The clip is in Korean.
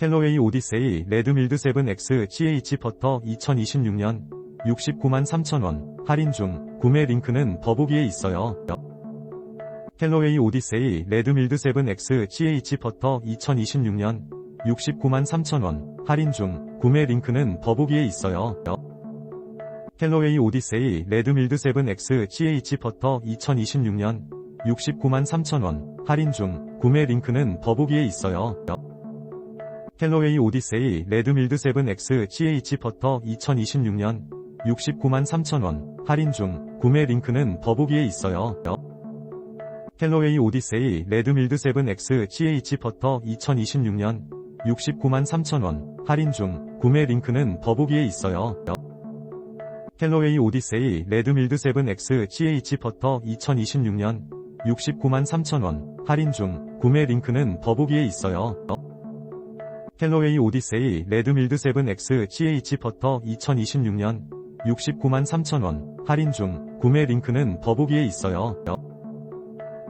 캘로웨이 오디세이 레드밀드 7X CH 버터 2026년 69만 3천원 할인 중 구매 링크는 더보기에 있어요. 캘로웨이 오디세이 레드밀드 7X CH 버터 2026년 69만 3천원 할인 중 구매 링크는 더보기에 있어요. 캘로웨이 오디세이 레드밀드 7X CH 버터 2026년 69만 3천원 할인 중 구매 링크는 더보기에 있어요. 캘로웨이 오디세이 레드밀드 7X CH 버터 2026년 69만 3천원 할인 중 구매 링크는 더보기에 있어요. 캘로웨이 오디세이 레드밀드 7X CH 버터 2026년 69만 3천원 할인 중 구매 링크는 더보기에 있어요. 캘로웨이 오디세이 레드밀드 7X CH 버터 2026년 69만 3천원 할인 중 구매 링크는 더보기에 있어요. 캘로웨이 오디세이 레드밀드 7X CH 버터 2026년 69만 3천원 할인 중 구매 링크는 더보기에 있어요.